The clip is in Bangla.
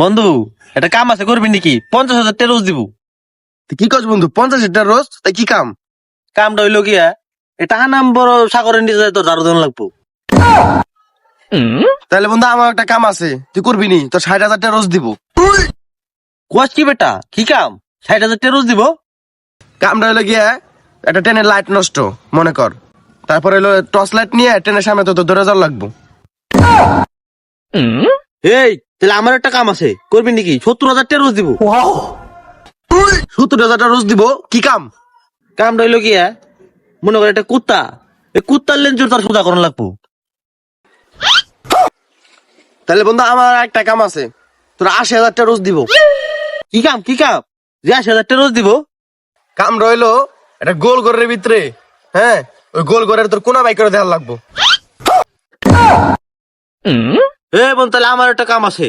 বন্ধু একটা কাম আছে করবি নাকি? পঞ্চাশ হাজার টাকা রোজ দিব। কি করছ বন্ধু? পঞ্চাশ হাজার রোজ? তাই কি কাম? কামটা হইল গিয়া এটা নাম বড় সাগরের নিচে তোর দারু দেন লাগবো। তাহলে বন্ধু আমার একটা কাম আছে। তুই করবি নি? তোর ষাট হাজার টাকা রোজ দিব। কুয়াশ কি বেটা? কি কাম? ষাট হাজার টাকা রোজ দিব? কামটা হলো গিয়া একটা ট্রেনের লাইট নষ্ট মনে কর। তারপরে হলো টর্চ লাইট নিয়ে ট্রেনের সামনে তো তোর ধরে যাওয়ার লাগবো। এই তাহলে আমার একটা কাম আছে করবি নাকি? সত্তর হাজার টাকা রোজ দিব। সত্তর হাজার টাকা রোজ দিব কি কাম? কামটা হইল গিয়া মনে কর একটা কুত্তা। এই কুত্তার লেঞ্চুর তার সোজা করার লাগবো। তাহলে বন্ধু আমার একটা কাম আছে তোর আশি হাজার টাকা রোজ দিব। কি কাম কি কাম? যে আশি হাজার টাকা রোজ দিব কাম রইল একটা গোল ঘরের ভিতরে হ্যাঁ? ওই গোল ঘরের তোর কোনা বাই করে দেওয়ার লাগবো। এ বোন তাহলে আমার একটা কাম আছে।